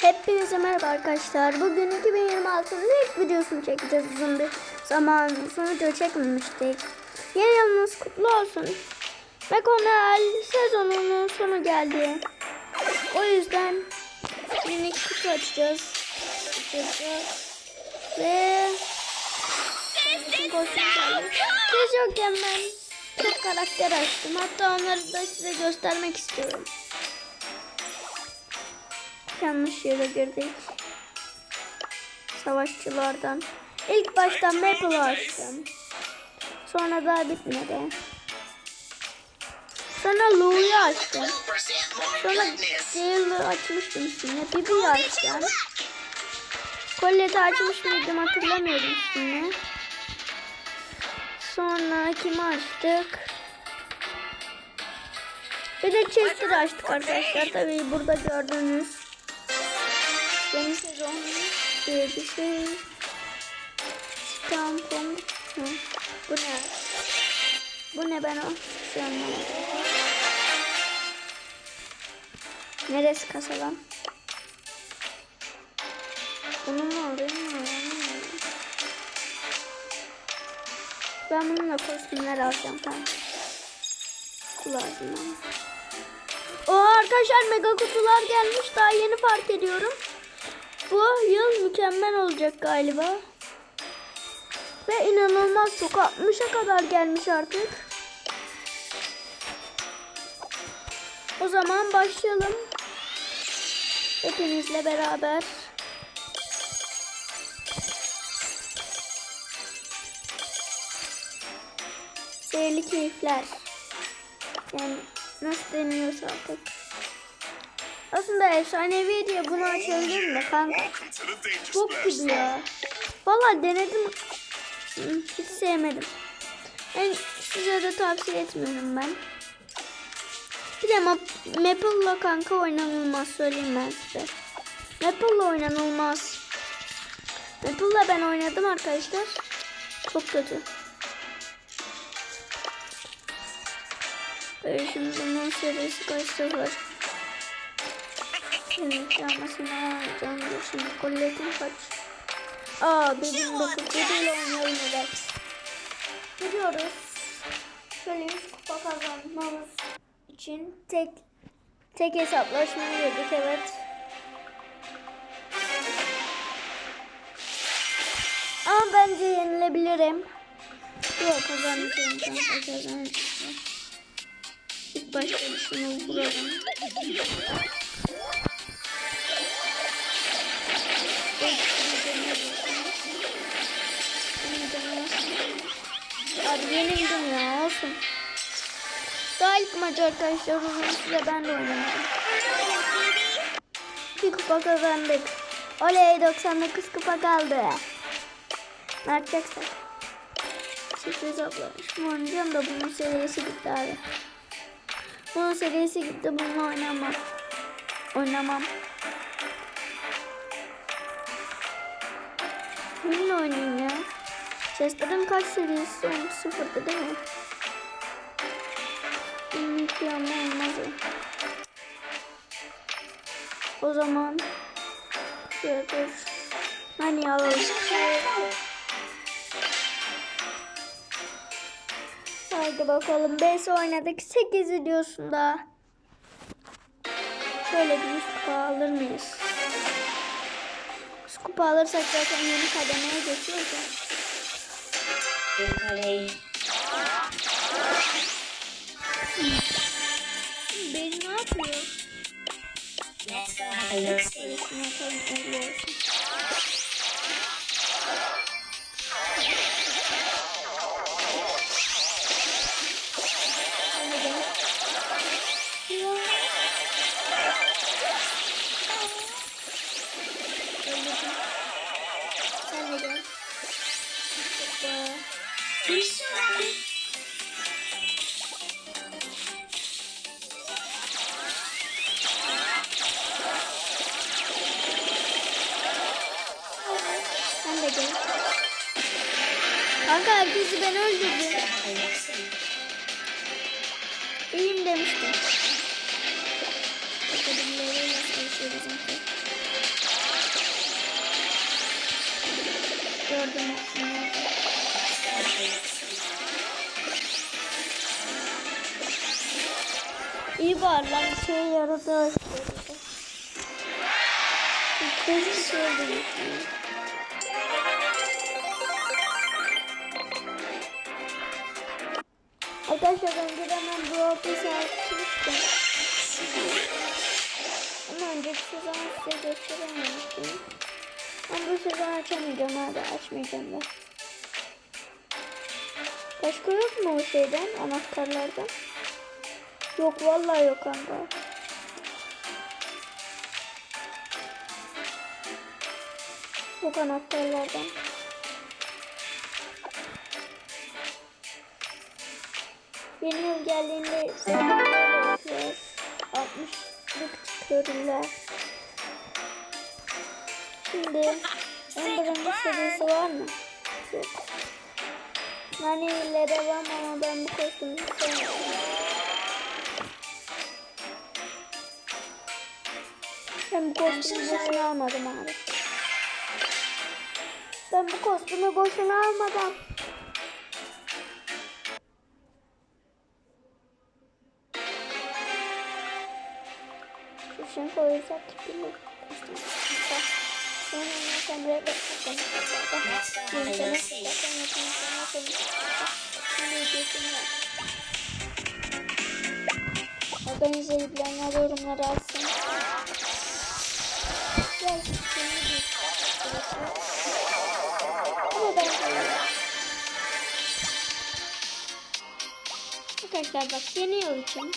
Hepinize merhaba arkadaşlar. Bugün 2026'nın ilk videosunu çekeceğiz. Uzun bir zaman sonra video çekmemiştik. Yeni yılınız kutlu olsun. McConnell sezonunun sonu geldi. O yüzden minik kutu açacağız. Açacağız. Ve yokken ben çok karakter açtım. Hatta onları da size göstermek istiyorum. Yanlış yere girdik. Savaşçılardan. İlk başta Maple'ı açtım. Sonra daha bitmedi. Sonra Lou'yu açtım. Sonra Gale'ı açmıştım üstüne. Bibi'yi açtım. Colette'i açmış mıydım hatırlamıyorum üstüne. Sonra kimi açtık? Bir de Chester'ı açtık arkadaşlar. Tabii burada gördüğünüz yeni sezon bir şey. Tampon. Hı. Bu ne? Bu ne ben o? Anlamadım. Neresi kasa lan? Bunu mu alayım mı? Bunu mu alayım? Ben bununla kostümler alacağım lazım bana. Oo arkadaşlar mega kutular gelmiş. Daha yeni fark ediyorum. Bu yıl mükemmel olacak galiba. Ve inanılmaz çok 60'a kadar gelmiş artık. O zaman başlayalım. Hepinizle beraber. Seyirli keyifler. Yani nasıl deniyorsa artık. Aslında efsanevi diye bunu açabilirim de kanka. Splash gibi ya. Valla denedim. Hiç sevmedim. Ben size de tavsiye etmiyorum ben. Bir de Ma- Maple'la kanka oynanılmaz söyleyeyim ben size. Maple'la oynanılmaz. Maple'la ben oynadım arkadaşlar. Çok kötü. Böyle şimdi bunun serisi kaç sefer? Şimdi çalmasını alacağım. Şimdi kolletim kaç? Aa benim 9 ile oynayalım evet. Gidiyoruz. Şöyle 100 kupa kazanmamız için tek tek hesaplaşmaya girdik evet. Ama bence yenilebilirim. Yok kazanacağım kanka kazanacağım. İlk başta şunu vuralım. Yenildim ya olsun. Daha ilk maç arkadaşlar uzun süre ben de oynamadım. Bir kupa kazandık. Oley 99 kupa kaldı. Ne yapacaksak. Sürpriz abla. Şunu oynayacağım da bunun seviyesi gitti abi. Bunun seviyesi gitti. Bununla oynamam. Oynamam. Bununla oynayayım ya. Chest'lerin kaç seviyesi sıfırdı değil mi? 22 ama olmaz o. Zaman şöyle. Hani alalım. Haydi bakalım. 5 oynadık. 8 ediyorsun daha. Şöyle bir 100 kupa alır mıyız? 100 kupa alırsak zaten yeni kademeye geçiyoruz ya. Beni ne yapıyor? Öylesine atalım, öyle olsun. Sen de Kanka herkesi ben öldürdüm. Ölüm demiştim. Gördüm. İyi var lan bir şey yaradı. Bir şey yaradı. Arkadaşlar önceden ben Brawl Pass açmıştım. Ama önceki sezon size gösterememiştim. Ama bu sezon açamayacağım hadi açmayacağım da. Başka yok mu o şeyden anahtarlardan? Yok vallahi yok kanka. Yok anahtarlardan. Yıl geldiğinde sabahlar yapıyoruz. 60'lık körüler. Şimdi Amber'ın serisi var mı? Yok. Nani ile devam ama ben bu kostümü sevmiyorum. Ben bu kostümü boşuna almadım abi. Ben bu kostümü boşuna almadım. Şu şunu koyarsak tipini. Sonra sen buraya bak. Şimdi Organize edilenler yorumları alsın. Gel şimdi bir. Ama Arkadaşlar bak yeni yıl için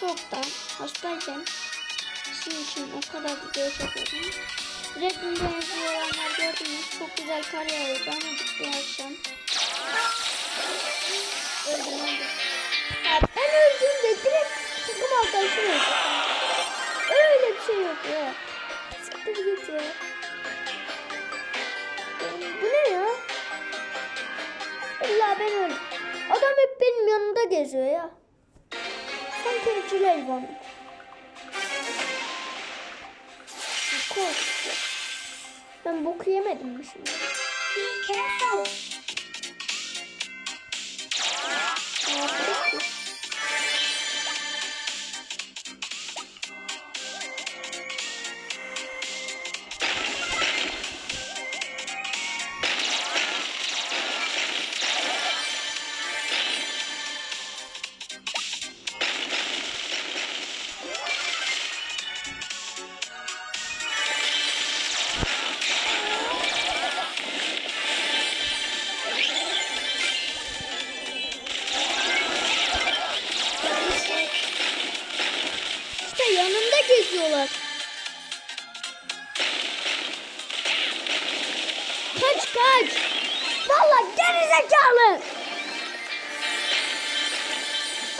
soğuktan hastayken sizin için o kadar video çekiyorum. Red Bull'da yazılanlar gördünüz. Çok güzel kar yağıyordu ama bitti akşam. Öldüm öldüm. Ya ben öldüğümde direkt takım arkadaşım öldü. Öyle bir şey yok ya. Siktir git. Bu ne ya? İlla ben öldüm. Adam hep benim yanımda geziyor ya. Sanki öcül elbonu. Ben boku yemedim mi şimdi? Kaç kaç. Valla geri zekalı.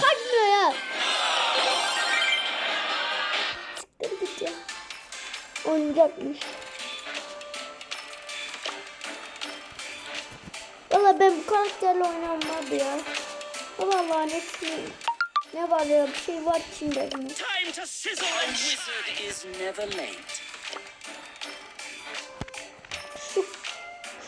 Kaçmıyor ya. Siktir git ya. Oynayacakmış. Valla ben bu karakterle oynanmadı ya. Valla ne ne var ya bir şey var içinde. Time to sizzle and wizard is never late.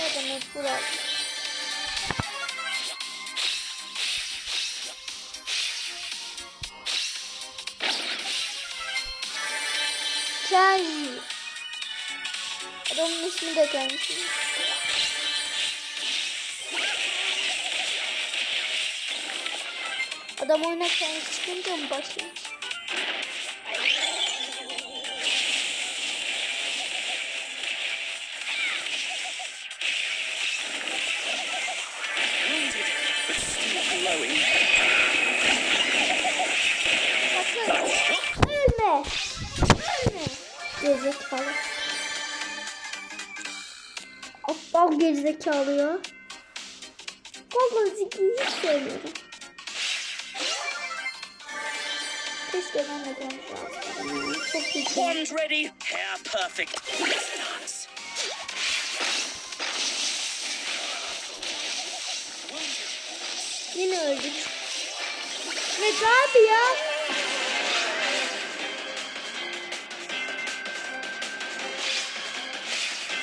mecbur aldım. Kenji. Adamın ismi de Kenji. Adam oyuna Kenji çıkınca mı başlıyor? Gerizekalı. Aptal gerizekalı ya. Vallahi Ziki'yi hiç sevmiyorum. Keşke ben de konuşsaydım. Çok güzel. Wand ready, hair perfect. Let's dance. Yine öldük. Ne abi ya?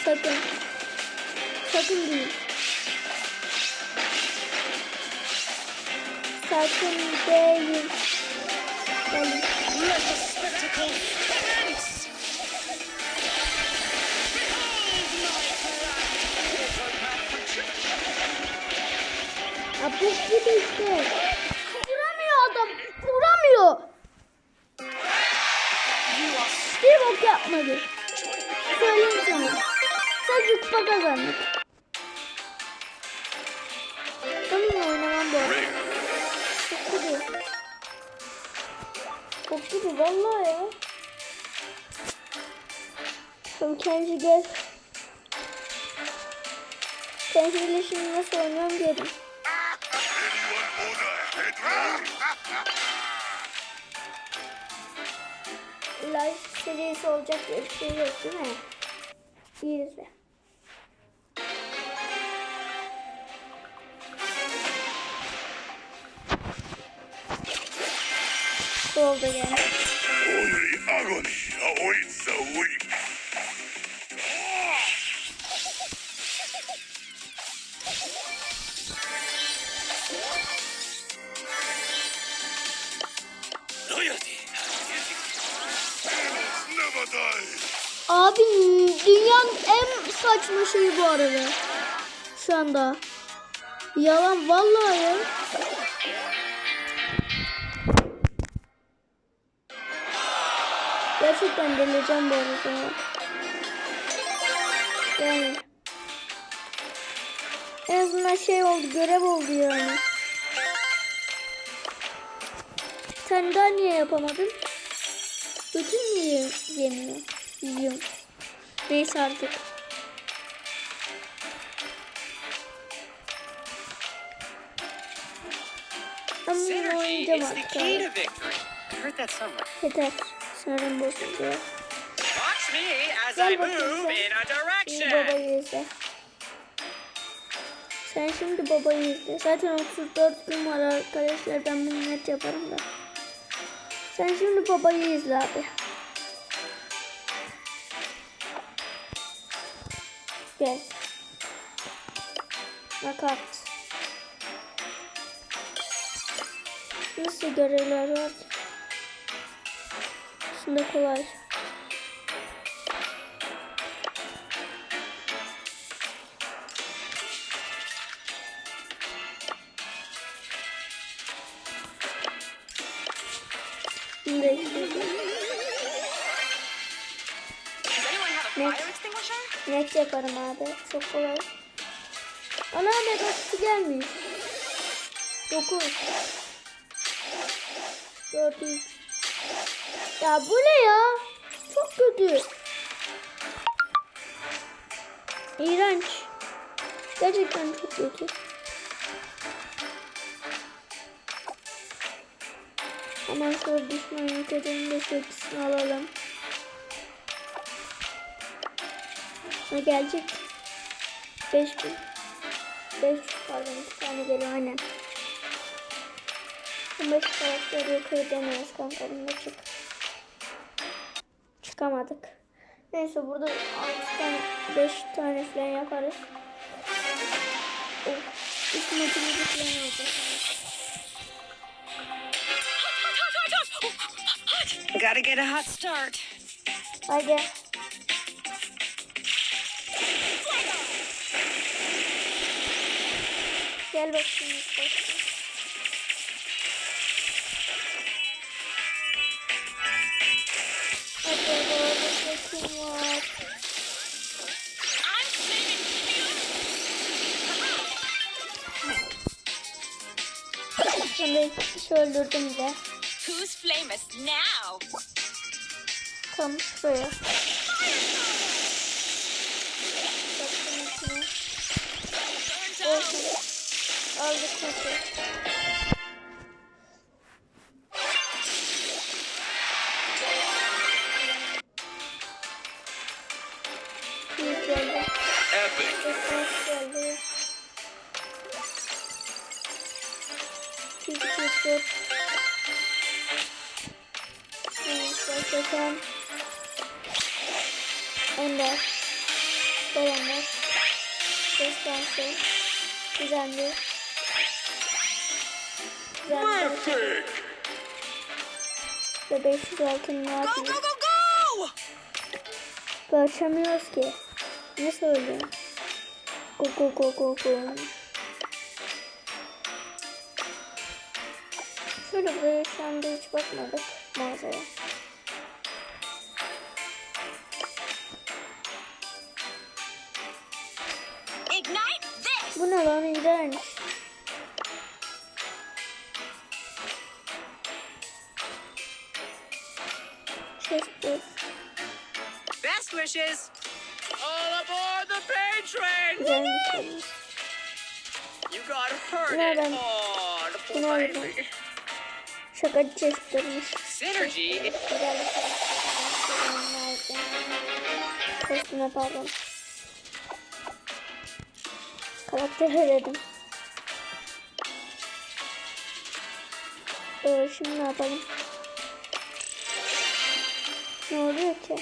Sakın. Sakın değil. Sakın değil. Commence! Ya bu gibi işte. Vuramıyor adam. Vuramıyor. Bir bok yapmadı. Kupa kazandık. Onunla oynamam bu arada. Çok gibi. Çok gibi vallahi ya. Tamam kendisi gel. Kendisiyle şimdi nasıl oynuyorum dedim. Live serisi olacak bir şey yok değil mi? İyi izle. Never die. Abi dünyanın en saçma şeyi bu arada. Şu anda. Yalan vallahi ya. Gerçekten delireceğim bu arada. ya. Yani. En azından şey oldu, görev oldu yani. Sen daha niye yapamadın? Bütün mü ye- yemiyor? Yiyorum. Neyse artık. Ben Synergy oynayacağım artık. Yeter. Sinirim bozuldu. Watch me as Gel I bakayım move sen. in a Şimdi direction. babayı izle. Sen şimdi babayı izle. Zaten 34 gün var arkadaşlar. Ben bunu net yaparım da. Sen şimdi babayı izle abi. Gel. Nakat. Nasıl görevler var? Aslında kolay. Net. Net yaparım abi. Çok kolay. Ana megası gelmiş. 9 4 Ya bu ne ya? Çok kötü. İğrenç. Gerçekten çok kötü. Hemen şöyle düşman yok edelim de şu ikisini alalım. Ne gelecek? 5000. 5 pardon bir tane geliyor aynen. 15 karakter yukarı deneyiz kanka bunda çık. Neyse burada 6 tane 5 tane falan yaparız. Üç maçımızı falan olacak. Gotta get a hot start. Hadi. Gel bakayım. Hadi kim var? Şimdi şu öldürdüm de. Who's famous now? Tam şuraya. Aldık nasıl? 10 14 Dolanlar Destansı Düzenli Düzenli Ve 500 altın ne yapayım? Bu açamıyoruz ki. Nasıl oluyor? Go go go go go. Şöyle böyle şu anda hiç bakmadık mağazaya. Bu ne lan iğrenç. Chester. Best wishes! All aboard the pain train! Güzel bir şey. You got hurt hard, Bu ne poor baby. Şaka Chester'mış. Synergy bir şey. Pardon. Karakter dedim. Ee, şimdi ne yapalım? Ne oluyor ki?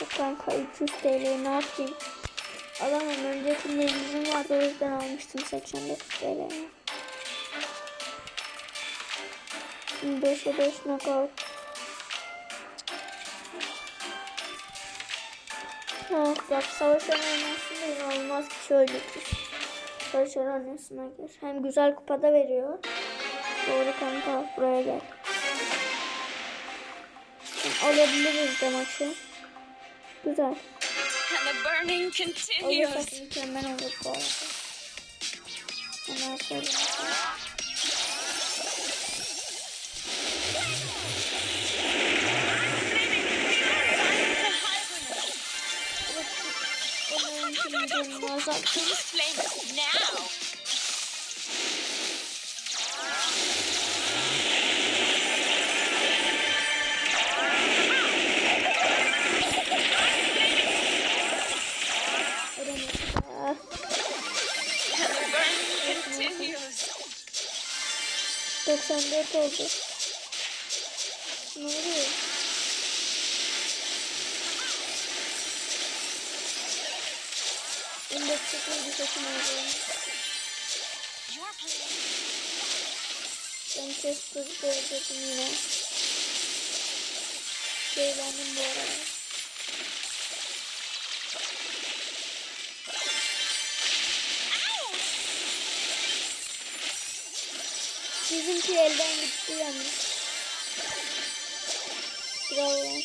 Yok kanka 300 TL ne yapayım? Alamam öncekinde yüzüm vardı o yüzden almıştım 89 TL'ye. 5'e 5 knockout. Ha, bak savaş arenasında inanılmaz kişi öldürmüş. Savaş arenasına gir. Hem güzel kupada veriyor. Doğru kanka buraya gel. Alabiliriz de maçı. Güzel. And the burning continues. Olursa mükemmel olur bu arada. Hemen söyleyeyim. getting don't Flame now. Continues. 90. Your plane. Ben Chester'da ödedim yine. Eğlendim bu arada. Bizimki elden gitti yalnız. Bravo.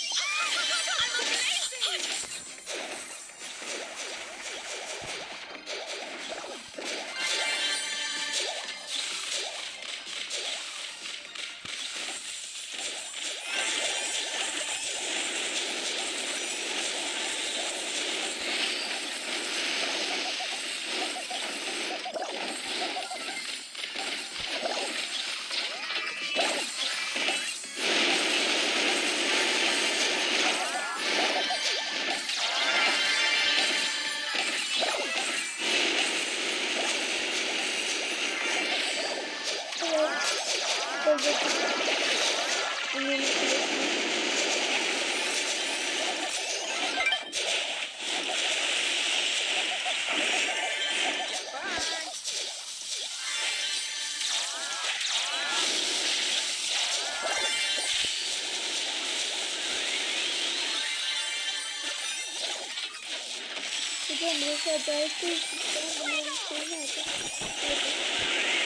Hocam burası acayip değil. Ben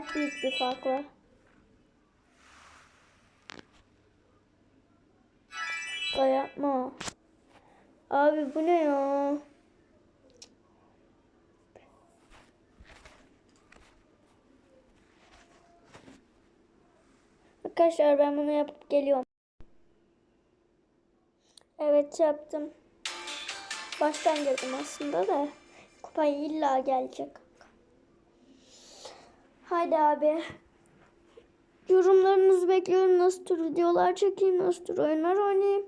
acayip büyük bir fark var. Dayatma. Abi bu ne ya? Arkadaşlar ben bunu yapıp geliyorum. Evet yaptım. Baştan girdim aslında da. Kupa illa gelecek. Haydi abi. Yorumlarınızı bekliyorum. Nasıl tür videolar çekeyim, nasıl tür oyunlar oynayayım.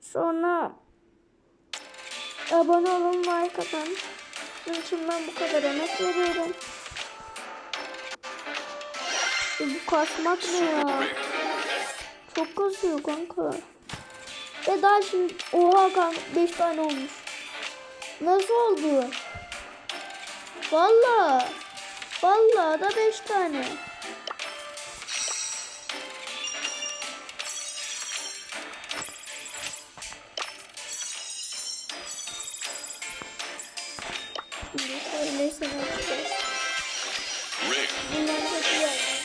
Sonra abone olun, like atın. Bunun için ben bu kadar emek veriyorum. E, Bu kasmak ne ya? Çok kasıyor kanka. Ve daha şimdi oha kanka 5 tane olmuş. Nasıl oldu? Vallahi. Vallahi da 5 tane. Şimdi iyi oldu.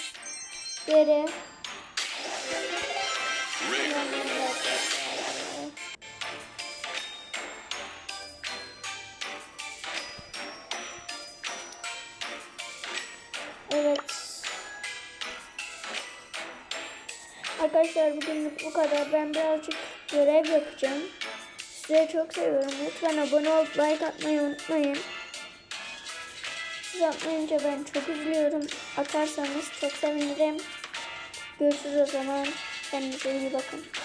Dere. Arkadaşlar bugünlük bu kadar. Ben birazcık görev yapacağım. Sizi çok seviyorum. Lütfen abone olup like atmayı unutmayın. Siz atmayınca ben çok üzülüyorum. Atarsanız çok sevinirim. Görüşürüz o zaman. Kendinize iyi bakın.